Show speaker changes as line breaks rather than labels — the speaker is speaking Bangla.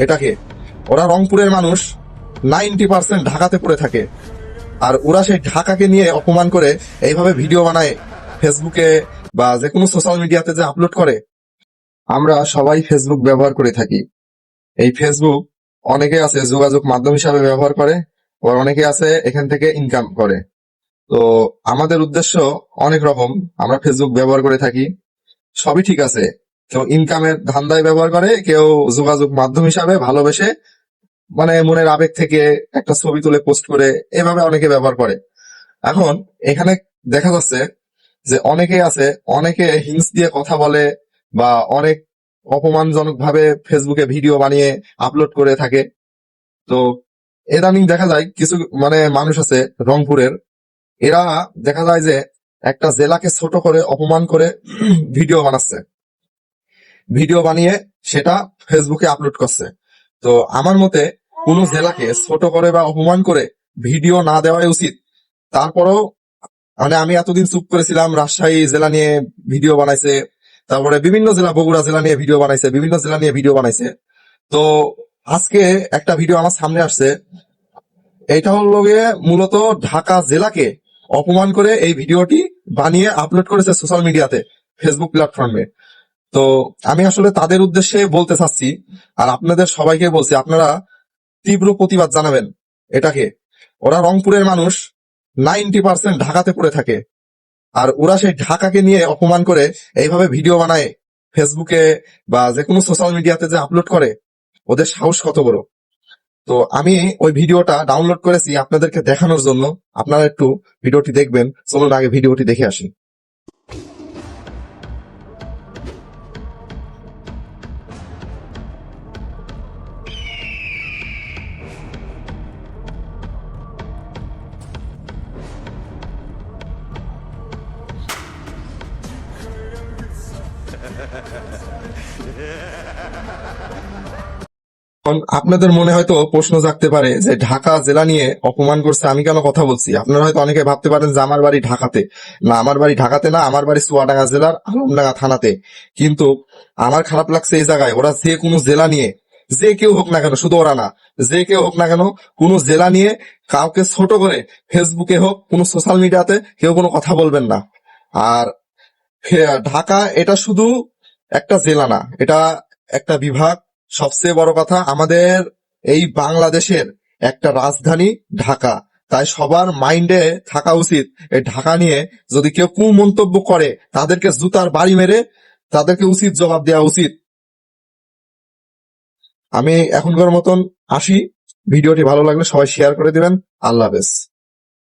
এটাকে। ওরা রংপুরের মানুষ, নাইনটি পার্সেন্ট ঢাকাতে পড়ে থাকে। আর ওরা সেই ঢাকাকে নিয়ে অপমান করে এইভাবে ভিডিও বানায়, ফেসবুকে বা যে কোনো সোশ্যাল মিডিয়াতে যে আপলোড করে। আমরা সবাই ফেসবুক ব্যবহার করে থাকি। এই ফেসবুক অনেকে আছে যোগাযোগ মাধ্যম হিসাবে ব্যবহার করে, আবার অনেকে আছে এখান থেকে ইনকাম করে। তো আমাদের উদ্দেশ্য অনেক রকম। আমরা ফেসবুক ব্যবহার করে থাকি। সবই ঠিক আছে। কেউ ইনকামের ধান্দায় ব্যবহার করে, কেউ যোগাযোগ মাধ্যম হিসাবে ভালোবেসে মানে মনের আবেগ থেকে একটা ছবি তুলে পোস্ট করে, এভাবে অনেকে ব্যবহার করে। এখন, এখানে দেখা যাচ্ছে যে অনেকে আছে, অনেকে হিংস দিয়ে কথা বলে বা অনেক অপমানজনক ভাবে ফেসবুকে ভিডিও বানিয়ে আপলোড করে থাকে। তো, ইদানিং দেখা যায় কিছু মানে মানুষ আছে রংপুরের, এরা দেখা যায় যে একটা জেলাকে ছোট করে অপমান করে ভিডিও বানাচ্ছে। ভিডিও বানিয়ে সেটা ফেসবুকে আপলোড করছে। তো আমার মতে কোন জেলাকে ছোট করে বা অপমান করে ভিডিও না দেওয়াই উচিত। তারপরেও মানে আমি এতদিন চুপ করেছিলাম, রাজশাহী জেলা নিয়ে ভিডিও বানাইছে, তারপরে বিভিন্ন জেলা, বগুড়া জেলা নিয়ে ভিডিও বানাইছে, বিভিন্ন জেলা নিয়ে ভিডিও বানাইছে। তো আজকে একটা ভিডিও আমার সামনে আসছে। এটা হলো মূলত ঢাকা জেলাকে অপমান করে এই ভিডিওটি বানিয়ে আপলোড করেছে সোশ্যাল মিডিয়াতে ফেসবুক প্ল্যাটফর্মে তো আমি আসলে তাদের উদ্দেশ্যে বলতে চাচ্ছি, আর আপনাদের সবাইকে বলছি, আপনারা তীব্র প্রতিবাদ জানাবেন। এটাকে। ওরা রংপুরের মানুষ, নাইনটি পার্সেন্ট ঢাকাতে পড়ে থাকে। আর ওরা সেই ঢাকাকে নিয়ে অপমান করে এইভাবে ভিডিও বানায়, ফেসবুকে বা যে কোনো সোশ্যাল মিডিয়াতে যে আপলোড করে। ওদের সাহস কত বড়। তো আমি ওই ভিডিওটা ডাউনলোড করেছি আপনাদেরকে দেখানোর জন্য। আপনারা একটু ভিডিওটি দেখবেন। চলুন আগে ভিডিওটি দেখে আসি। আপনাদের মনে হয়তো প্রশ্ন জাগতে পারে যে ঢাকা জেলা নিয়ে অপমান করছে, আমি কেন কথা বলছি? আপনারা হয়তো অনেকে ভাবতে পারেন যে আমার বাড়ি ঢাকাতে। না, আমার বাড়ি ঢাকাতে না, আমার বাড়ি চুয়াডাঙ্গা জেলার আলমডাঙ্গা থানাতে। কিন্তু আমার খারাপ লাগছে এই জায়গায়, ওরা যে কোনো জেলা নিয়ে, যে কেউ হোক না কেন, শুধু ওরা না, যে কেউ হোক না কেন, কোনো জেলা নিয়ে কাউকে ছোট করে ফেসবুকে হোক, কোনো সোশ্যাল মিডিয়াতে কেউ কোনো কথা বলবেন না। আর ঢাকা এটা শুধু একটা জেলা না, এটা একটা বিভাগ। সবচেয়ে বড় কথা, আমাদের এই বাংলাদেশের একটা রাজধানী ঢাকা। তাই সবার মাইন্ডে থাকা উচিত এই ঢাকা নিয়ে। যদি কেউ কু মন্তব্য করে, তাদেরকে জুতার বাড়ি মেরে তাদেরকে উচিত জবাব দেওয়া উচিত। আমি এখনকার মতন আসি। ভিডিওটি ভালো লাগলে সবাই শেয়ার করে দিবেন। আল্লাহ হাফেজ।